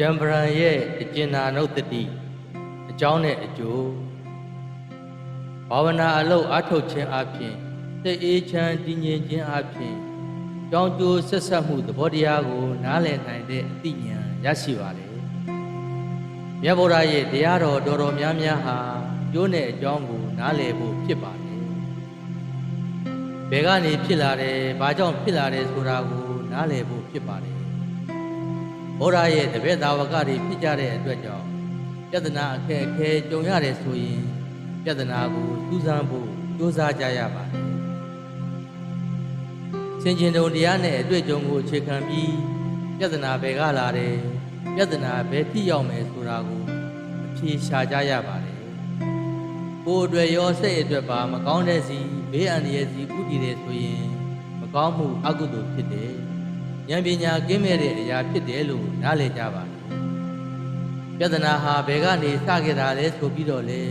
ကြံပရံရဲ့အကျဉ်းနာနုတ္တိအကြောင်းနဲ့အကျိုးဘာဝနာအလုပ်အထုတ်ခြင်းအပြင်စိတ်အေးချမ်းတည်ငြိမ်ခြင်းအပြင်ကြောင်းကျိုးဆက်ဆက်မှုသဘောတရားကို နားလည်နိုင်တဲ့အသိဉာဏ်ရရှိပါလေမြတ်ဗုဒ္ဓရဲ့တရားတော်တော်တော်များများဟာကျိုးနဲ့အကြောင်းကိုနားလည်ဖို့ဖြစ်ပါတယ်ဘယ်ကနေဖြစ်လာတယ်ဘာကြောင့်ဖြစ်လာတယ်ဆိုတာကိုနားလည်ဖို့ဖြစ်ပါတ ယ်ဘုရားရဲ့တပည့်သားဝကတွေဖြစ်ကြတဲ့အတွက်ကြောင့်ပြဿနာအခက်အခဲကြုံရတယ်ဆိုရင်ပြဿနာကိုစူးစမ်းဖို့ကြိုးစားကြရပါတယ်။စင်ကျင်တုံတရားနဲ့အတွေ့အကြုံကိုအခြေခံပြီးပြဿနာဘယ်ကလာတယ်ပြဿနာဘယ်ထိရောက်မယ်ဆိုတာကိုအဖြေရှာကြရပါတယ်။ကိုယ်အတွက်ရောစိတ်အတွက်ပါမကောင်းတဲ့စီဘေးအန္တရာယ်စီဥတည်တယ်ဆိုရင်မကောင်းမှုအကုသိုလ်ဖြစ်တယ်။ ဉာဏ်ပညာကင်းမဲ့တဲ့အရာဖြစ်တယ်လို့နားလည်ကြပါတယ်။ပြဿနာဟာဘယ်ကနေစခဲ့တာလဲဆိုပြီးတော့လေ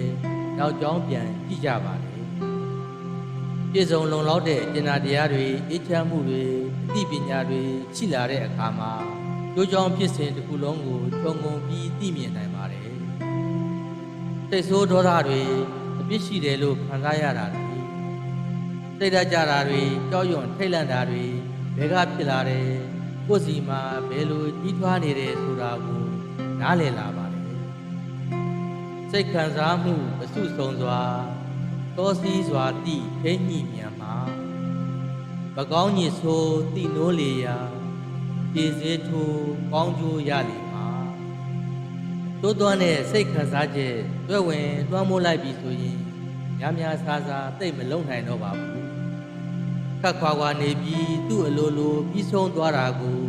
နောက်ကြောင်းပြန်ကြည့်ကြပါလေ။ပြည့်စုံလုံလောက်တဲ့ကျင်နာတရားတွေအေးချမ်းမှုတွေအသိပညာတွေရှိလာတဲ့အခါမှာကြိုးကြောင်းဖြစ်စဉ်တစ်ခုလုံးကိုခြုံငုံပြီးသိမြင်နိုင်ပါတယ်။စိတ်ဆိုးဒေါသတွေအပြစ်ရှိတယ်လို့ခံစားရတာတွေစိတ်ဓာတ်ကြတာတွေကြောက်ရွံ့ထိတ်လန့်တာတွေဘယ်ကဖြစ်လာတယ် ကိုယ်စီမှာဘယ်လိုကြီးထွားနေတယ်ဆိုတာကိုနားလည်လာပါတယ်စိတ်ခံစားမှုအစုစုံစွာတောစည်းစွာတိခိညိမြန်မှာမကောင်းညစ်ဆိုးတိနိုးလေရာခြေစေးထိုးကောင်းကျိုးရလိမ့်မှာတိုးသွန်းတဲ့စိတ်ခံစားချက်တွဲဝင်တွန်းမိုးလိုက်ပြီဆိုရင်များများစားစားသိပ်မလုံနိုင်တော့ပါဘူး ခက်ခွာခွာနေပြီးသူ့အလိုလိုပြီးဆုံးသွားတာကို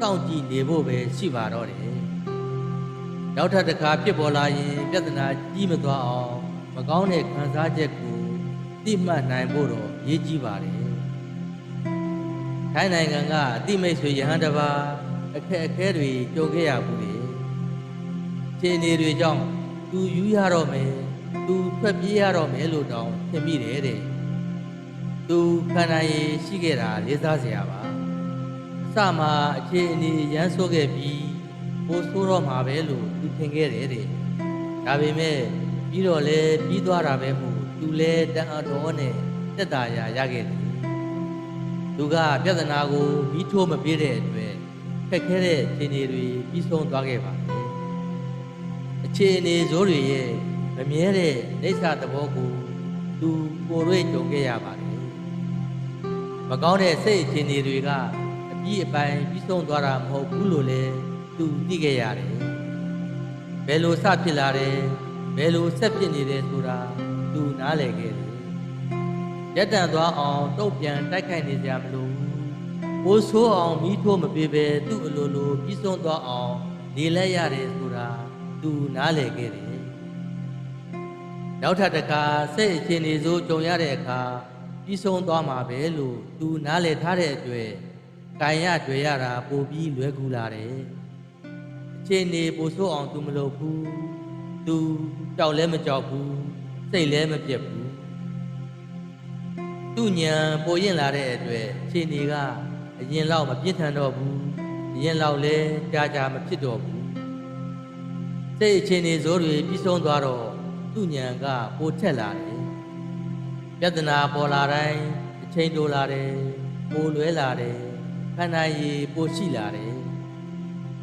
စောင့်ကြည့်နေဖို့ပဲရှိပါတော့တယ်။နောက်ထပ်တစ်ခါဖြစ်ပေါ်လာရင်ပြဿနာကြီးမသွားအောင်မကောင်းတဲ့ခံစားချက်ကိုသိမှတ်နိုင်ဖို့တော့ရည်ကြီးပါတယ်။ထိုင်းနိုင်ငံကအတိမိတ်ဆွေယဟန်တစ်ပါးအခက်အခဲတွေကြုံခဲ့ရဘူးလေ။ခြေအနေတွေကြောင့်သူယူရတော့မယ်သူထွက်ပြေးရတော့မယ်လို့တောင်ထင်မိတယ်တဲ့။ သူခန္ဓာရည်ရှိခဲ့တာလေးစားစရာပါအစမှာအခြေအနေရမ်းဆိုးခဲ့ပြီးပိုဆိုးတော့မှာပဲလို့သူထင်ခဲ့တယ်တဲ့ဒါပေမဲ့ပြီးတော့လဲပြီးသွားတာပဲမို့သူလဲတန်အတော်နဲ့တက်တာရာရခဲ့တယ်သူကပြဿနာကိုပြီးထိုးမပြေးတဲ့အတွက်ခက်ခဲတဲ့အခြေအနေတွေပြီးဆုံးသွားခဲ့ပါတယ်အခြေအနေဇိုးတွေရဲ့မမြဲတဲ့နေဆာသဘောကိုသူကိုယ်တွေ့ကြုံခဲ့ရပါတယ် မကောင်းတဲ့စိတ်အခြေအနေတွေကအပြည့်အပိုင်ပြီးဆုံးသွားတာမဟုတ်ဘူးလို့လည်းသူသိခဲ့ရတယ်။ဘယ်လိုစဖြစ်လာတယ်ဘယ်လိုဆက်ဖြစ်နေတယ်ဆိုတာသူနားလည်ခဲ့တယ်။ရက်တန်သွားအောင်တုတ်ပြန်တိုက်ခိုက်နေကြမလို့ကိုယ်ဆိုးအောင်မိထိုးမပေးပဲသူ့အလိုလိုပြီးဆုံးသွားအောင်နေလဲရတယ်ဆိုတာသူနားလည်ခဲ့တယ်။နောက်ထပ်တစ်ခါစိတ်အခြေအနေဆိုးကြုံရတဲ့အခါ ပြီးဆုံးသွားမှာပဲလို့သူနားလည်ထားတဲ့အတွက်ကံရတွေ့ရတာပိုပြီးလွယ်ကူလာတယ်။အခြေအနေပိုဆိုးအောင်သူမလုပ်ဘူး။သူကြောက်လဲမကြောက်ဘူး။စိတ်လဲမပြက်ဘူး။သူညံပိုရင်လာတဲ့အတွက်အခြေအနေကအရင်လောက်မပြင်းထန်တော့ဘူး။အရင်လောက်လဲကြာကြာမဖြစ်တော့ဘူး။စိတ်အခြေအနေဇိုးတွေပြီးဆုံးသွားတော့သူညံကပိုထက်လာတယ်။ ပြဿနာပေါ်လာတိုင်းအချိန်တိုလာတယ်ပိုလွဲလာတယ်ခန္ဓာရည်ပိုရှိလာတယ်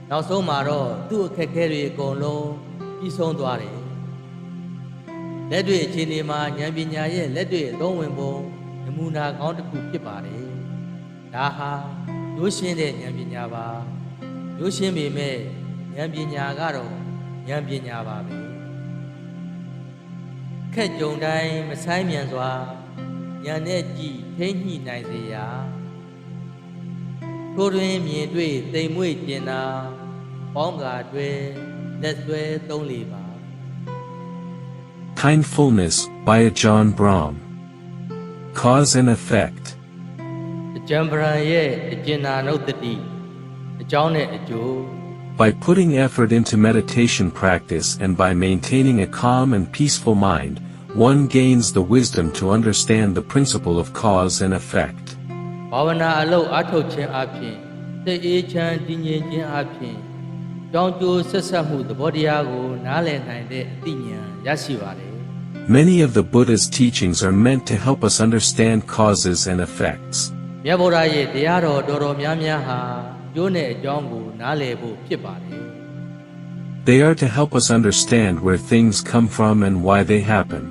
နောက်ဆုံးမှာတော့သူ့အခက်အခဲတွေအကုန်လုံးပြီးဆုံးသွားတယ်လက်တွေ့အခြေအနေမှာဉာဏ်ပညာရဲ့လက်တွေ့အသုံးဝင်ပုံနမူနာကောင်းတစ်ခုဖြစ်ပါတယ်ဒါဟာရိုးရှင်းတဲ့ဉာဏ်ပညာပါရိုးရှင်းပေမဲ့ဉာဏ်ပညာကတော့ဉာဏ်ပညာပါပဲ ခက်ကြုံတိုင်းမဆိုင်မြန်စွာညာနဲ့ကြည်ထိမ့်ညှိနိုင်စေရာထိုးတွင်မြင်တွေ့တိမ်မွေ့ကျင်နာပေါင်းကာတွဲလက်ဆွဲသုံးလေပါ Kindfulness by John Brahm. Cause and effect. အကြံပရံရဲ့အကျဉ်းနာနုတ္တိအကြောင်းနဲ့အကျိုး By putting effort into meditation practice and by maintaining a calm and peaceful mind, one gains the wisdom to understand the principle of cause and effect. ဘာဝနာအလုပ်အထုတ်ခြင်းအပြင်စိတ်အေးချမ်းတည်ငြိမ်ခြင်းအပြင် ကြောင်းကျိုးဆက်ဆက်မှုသဘောတရားကိုနားလည်နိုင်တဲ့အသိဉာဏ်ရရှိပါတယ် Many of the Buddha's teachings are meant to help us understand causes and effects. မြတ်ဗုဒ္ဓရဲ့တရားတော်တော်တော်များများဟာကျိုးနဲ့အကြောင်းကိုနားလည်ဖို့ဖြစ်ပါတယ် They are to help us understand where things come from and why they happen.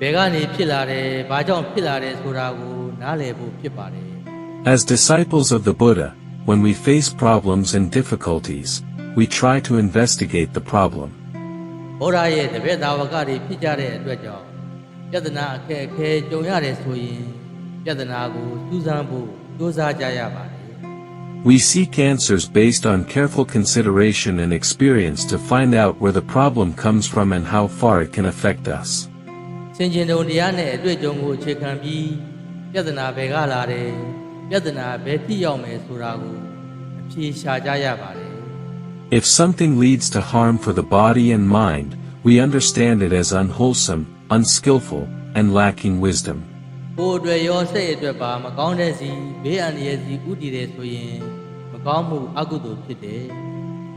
ဘယ်ကနေဖြစ်လာတယ်ဘာကြောင့်ဖြစ်လာတယ်ဆိုတာကိုနားလည်ဖို့ဖြစ်ပါတယ် As disciples of the Buddha, when we face problems and difficulties, we try to investigate the problem. ဗုဒ္ဓရဲ့တပည့်သားဝကတွေဖြစ်ကြတဲ့အတွက်ကြောင့်ပြဿနာအခက်အခဲကြုံရတယ်ဆိုရင်ပြဿနာကိုစူးစမ်းဖို့ကြိုးစားကြရပါတယ် We seek answers based on careful consideration and experience to find out where the problem comes from and how far it can affect us. စင်ကျင်တုံတရားနဲ့အတွေ့အကြုံကိုအခြေခံပြီးပြဿနာဘယ်ကလာတယ်ပြဿနာဘယ်ထိရောက်မယ်ဆိုတာကိုအဖြေရှာကြရပါတယ် If something leads to harm for the body and mind, we understand it as unwholesome, unskillful, and lacking wisdom. ကိုယ်အတွက်ရောစိတ်အတွက်ပါမကောင်းတဲ့စီဘေးအန္တရာယ်စီဥတည်တယ်ဆိုရင်မကောင်းမှုအကုသိုလ်ဖြစ်တယ်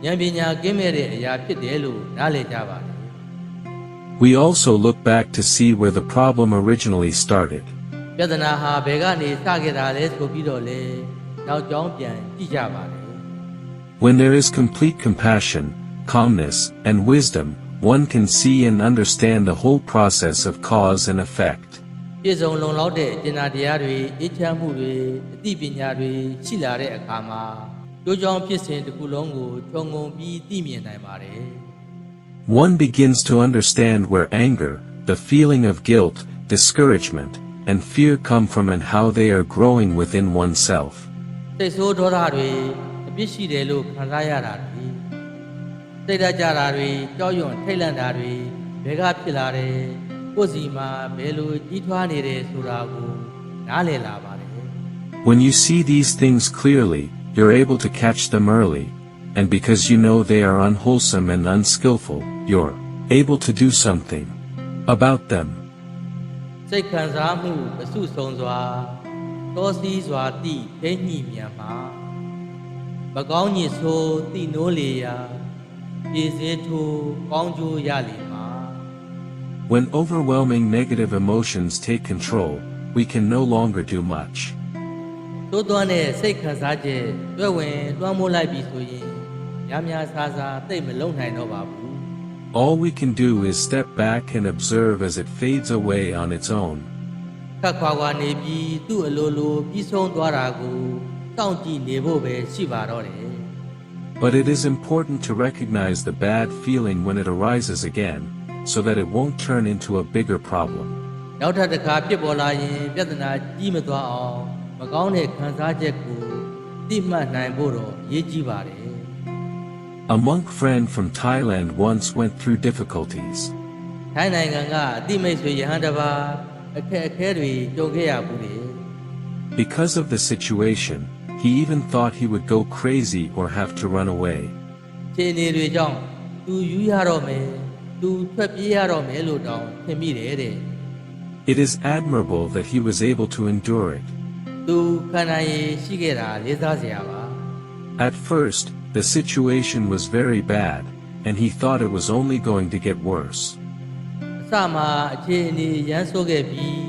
ဉာဏ်ပညာကင်းမဲ့တဲ့အရာဖြစ်တယ်လို့နားလည်ကြပါတယ် We also look back to see where the problem originally started. ပြဿနာဟာဘယ်ကနေစခဲ့တာလဲဆိုပြီးတော့လေနောက်ကြောင်းပြန်ကြည့်ကြပါတယ် When there is complete compassion, calmness, and wisdom, one can see and understand the whole process of cause and effect. ပြည့်စုံလုံလောက်တဲ့ကျင်နာတရားတွေအေးချမ်းမှုတွေအသိပညာတွေရှိလာတဲ့အခါမှာကြိုးကြောင်းဖြစ်စဉ်တစ်ခုလုံးကိုခြုံငုံပြီးသိမြင်နိုင်ပါတယ် One begins to understand where anger, the feeling of guilt, discouragement, and fear come from and how they are growing within oneself. စိတ်ဆိုးဒေါသတွေအပြစ်ရှိတယ်လို့ခံစားရတာတွေစိတ်ဓာတ်ကြတာတွေကြောက်ရွံ့ထိတ်လန့်တာတွေဘယ်ကဖြစ်လာတယ်ကိုယ်စီမှာဘယ်လိုကြီးထွားနေတယ်ဆိုတာကိုနားလည်လာပါတယ် When you see these things clearly, you're able to catch them early, and because you know they are unwholesome and unskillful, you're able to do something about them. စိတ်ခံစားမှုအစုစုံစွာတောစည်းစွာတိထိညှိမြန်မှာမကောင်းညစ်ဆိုးတိနိုးလေရာပြေစေထိုးကောင်းကျိုးရလေမှာ When overwhelming negative emotions take control, we can no longer do much. သို့တော်နဲ့စိတ်ခံစားချက်တွေ့ဝင်လွှမ်းမိုးလိုက်ပြီဆိုရင် များများဆာဆာသိပ်မလုံနိုင်တော့ပါဘူး All we can do is step back and observe as it fades away on its own. ခက်ခွာခွာနေပြီးသူ့အလိုလိုပြီးဆုံးသွားတာကိုစောင့်ကြည့်နေဖို့ပဲရှိပါတော့တယ် But it is important to recognize the bad feeling when it arises again, so that it won't turn into a bigger problem. နောက်ထပ်တစ်ခါဖြစ်ပေါ်လာရင်ပြဿနာကြီးမသွားအောင်မကောင်းတဲ့ခံစားချက်ကိုသိမှတ်နိုင်ဖို့တော့အရေးကြီးပါတယ် A monk friend from Thailand once went through difficulties. ။ထိုင်းနိုင်ငံကအတိမိတ်ဆွေယဟန်တစ်ပါးအခက်အခဲတွေကြုံခဲ့ရဘူးလေ Because of the situation, he even thought he would go crazy or have to run away. ။ခြေအနေတွေကြောင့်သူယူရတော့မယ်။သူထွက်ပြေးရတော့မယ်လို့တောင်ထင်မိတယ်တဲ့ It is admirable that he was able to endure it. ။သူခန္ဓာရည်ရှိခဲ့တာလေးစားစရာပါ At first, the situation was very bad, and he thought it was only going to get worse. ။အစမှာအခြေအနေရမ်းဆိုးခဲ့ပြီး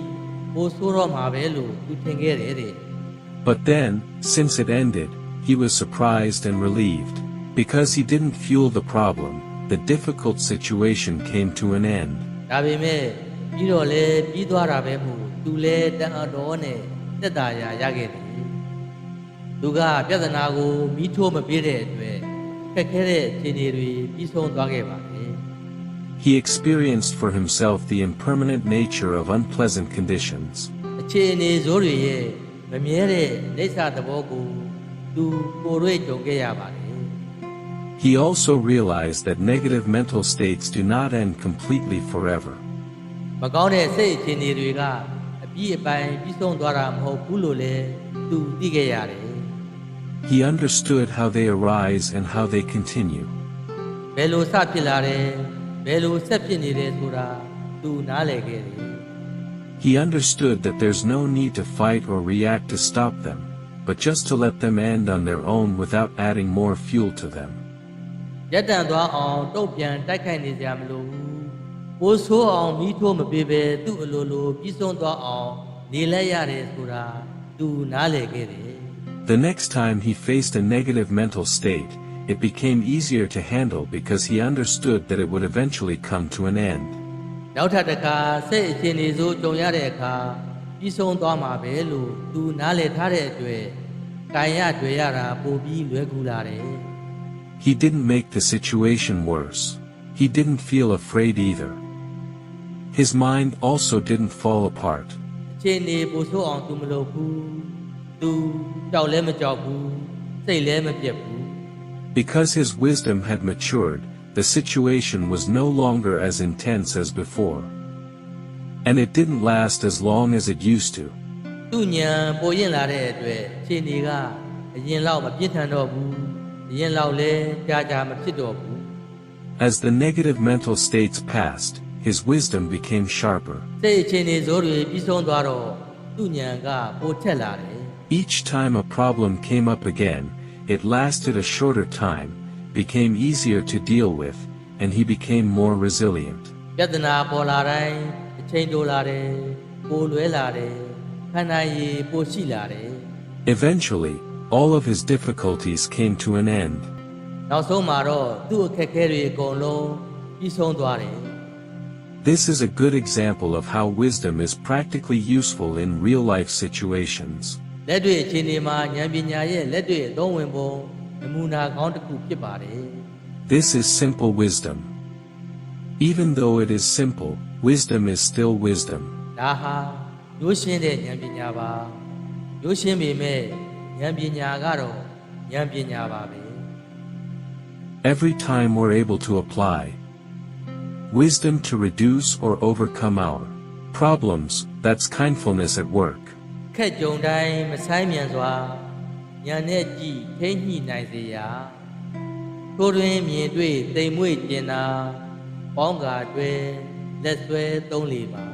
ပိုဆိုးတော့မှာပဲလို့သူထင်ခဲ့တယ်တဲ့ But then, since it ended, he was surprised and relieved. Because he didn't fuel the problem, the difficult situation came to an end. ။ဒါပေမဲ့ပြီးတော့လဲပြီးသွားတာပဲမို့သူလဲတန်အတော်နဲ့တက်တာရာရခဲ့တယ်။ သူကပြဿနာကိုမီးထိုးမပြေးတဲ့အတွက်ခက်ခဲတဲ့အခြေအနေတွေပြီးဆုံးသွားခဲ့ပါတယ်။ He experienced for himself the impermanent nature of unpleasant conditions. အခြေအနေဇိုးတွေရဲ့မမြဲတဲ့နေဆာသဘောကိုသူကိုယ်တွေ့ကြုံခဲ့ရပါတယ် He also realized that negative mental states do not end completely forever. ။မကောင်းတဲ့စိတ်အခြေအနေတွေကအပြီးအပိုင်းပြီးဆုံးသွားတာမဟုတ်ဘူးလို့လည်းသူသိခဲ့ရတယ် He understood how they arise and how they continue. ။ဘယ်လိုစဖြစ်လာတယ်ဘယ်လိုဆက်ဖြစ်နေတယ်ဆိုတာသူနားလည်ခဲ့တယ် He understood that there's no need to fight or react to stop them, but just to let them end on their own without adding more fuel to them. ။ ရက်တန်သွားအောင်တုတ်ပြန်တိုက်ခိုက်နေကြမလို့ပိုးဆိုးအောင်မိထိုးမပေးပဲသူ့အလိုလိုပြီးဆုံးသွားအောင်နေလဲရတယ်ဆိုတာသူနားလည်ခဲ့တယ် The next time he faced a negative mental state, it became easier to handle because he understood that it would eventually come to an end. နောက်ထပ်တစ်ခါစိတ်အခြေအနေဆိုးကြုံရတဲ့အခါပြီးဆုံးသွားမှာပဲလို့သူနားလည်ထားတဲ့အတွက်ကံရတွေ့ရတာပိုပြီးလွယ်ကူလာတယ် He didn't make the situation worse. He didn't feel afraid either. His mind also didn't fall apart. အခြေအနေပိုဆိုးအောင်သူမလုပ်ဘူး သူကြောက်လဲမကြောက်ဘူးစိတ်လဲမပြတ်ဘူး Because his wisdom had matured, the situation was no longer as intense as before. And it didn't last as long as it used to. သူ့ဉာဏ်ပိုရင်လာတဲ့အတွက်အခြေအနေကအရင်လောက်မပြင်းထန်တော့ဘူးအရင်လောက်လဲကြာကြာမဖြစ်တော့ဘူး As the negative mental states passed, his wisdom became sharper. စိတ်အခြေအနေဆိုးတွေပြီးဆုံးသွားတော့သူ့ဉာဏ်ကပိုထက်လာတယ် Each time a problem came up again, it lasted a shorter time, became easier to deal with, and he became more resilient. ပြဿနာပေါ်လာတိုင်းအချိန်တိုလာတယ်ပိုလွဲလာတယ်ခန္ဓာရည်ပိုရှိလာတယ် Eventually, all of his difficulties came to an end. နောက်ဆုံးမှာတော့သူ့အခက်အခဲတွေအကုန်လုံးပြီးဆုံးသွားတယ် This is a good example of how wisdom is practically useful in real-life situations. လက်တွေ့အခြေအနေမှာဉာဏ်ပညာရဲ့လက်တွေ့အသုံးဝင်ပုံနမူနာကောင်းတစ်ခုဖြစ်ပါတယ် This is simple wisdom. Even though it is simple, wisdom is still wisdom. ဒါဟာရိုးရှင်းတဲ့ဉာဏ်ပညာပါရိုးရှင်းပေမဲ့ဉာဏ်ပညာကတော့ဉာဏ်ပညာပါပဲ Every time we're able to apply wisdom to reduce or overcome our problems, that's kindfulness at work. ခက်ကြုံတိုင်းမဆိုင်မြန်စွာဉာဏ်နဲ့ကြည့်ထိမ့်ညှိနိုင်စေရာထိုးတွင်မြင်တွေ့တိမ်မွေ့ကျင်တာပေါင်းကာတွဲလက်ဆွဲသုံးလေပါ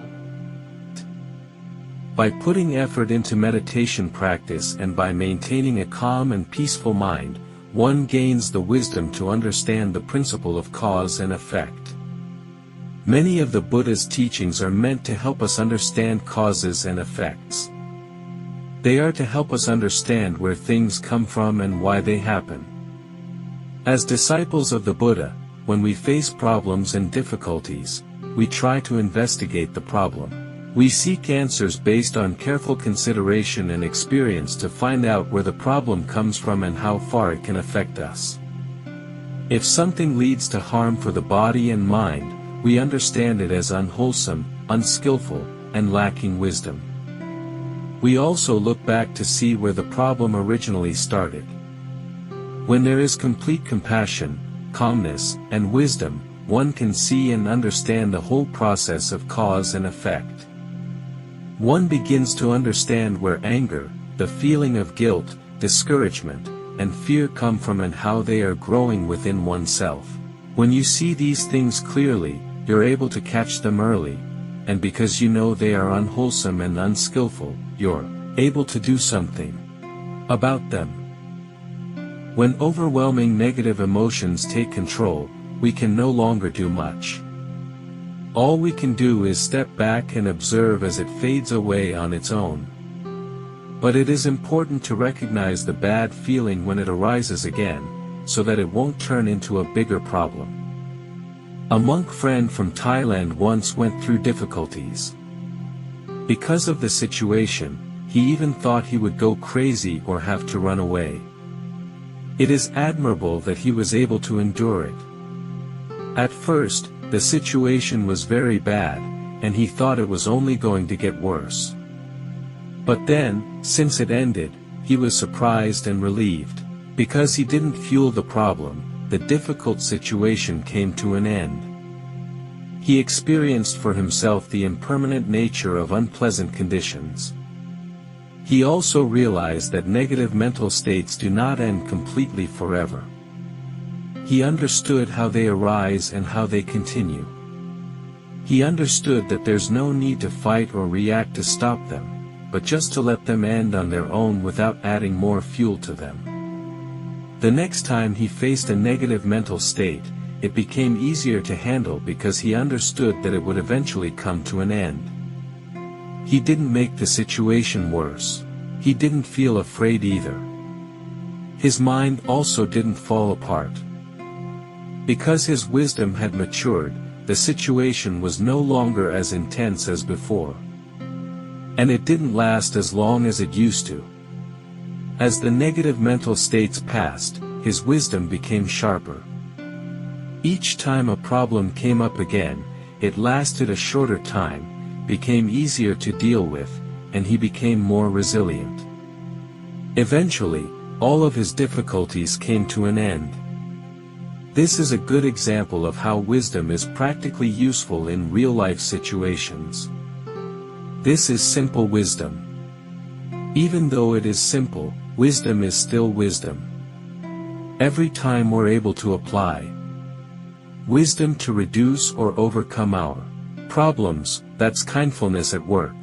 By putting effort into meditation practice and by maintaining a calm and peaceful mind, one gains the wisdom to understand the principle of cause and effect. Many of the Buddha's teachings are meant to help us understand causes and effects. They are to help us understand where things come from and why they happen. As disciples of the Buddha, when we face problems and difficulties, we try to investigate the problem. We seek answers based on careful consideration and experience to find out where the problem comes from and how far it can affect us. If something leads to harm for the body and mind, we understand it as unwholesome, unskillful, and lacking wisdom. We also look back to see where the problem originally started. When there is complete compassion, calmness, and wisdom, one can see and understand the whole process of cause and effect. One begins to understand where anger, the feeling of guilt, discouragement, and fear come from and how they are growing within oneself. When you see these things clearly, you're able to catch them early, and because you know they are unwholesome and unskillful, you're able to do something about them. When overwhelming negative emotions take control, we can no longer do much. All we can do is step back and observe as it fades away on its own. But it is important to recognize the bad feeling when it arises again, so that it won't turn into a bigger problem. A monk friend from Thailand once went through difficulties. Because of the situation, he even thought he would go crazy or have to run away. It is admirable that he was able to endure it. At first, the situation was very bad, and he thought it was only going to get worse. But then, since it ended, he was surprised and relieved. Because he didn't fuel the problem, the difficult situation came to an end. He experienced for himself the impermanent nature of unpleasant conditions. He also realized that negative mental states do not end completely forever. He understood how they arise and how they continue. He understood that there's no need to fight or react to stop them, but just to let them end on their own without adding more fuel to them. The next time he faced a negative mental state, it became easier to handle because he understood that it would eventually come to an end. He didn't make the situation worse. He didn't feel afraid either. His mind also didn't fall apart. Because his wisdom had matured, the situation was no longer as intense as before. And it didn't last as long as it used to. As the negative mental states passed, his wisdom became sharper. Each time a problem came up again, it lasted a shorter time, became easier to deal with, and he became more resilient. Eventually, all of his difficulties came to an end. This is a good example of how wisdom is practically useful in real-life situations. This is simple wisdom. Even though it is simple, wisdom is still wisdom. Every time we're able to apply wisdom to reduce or overcome our problems, that's kindfulness at work.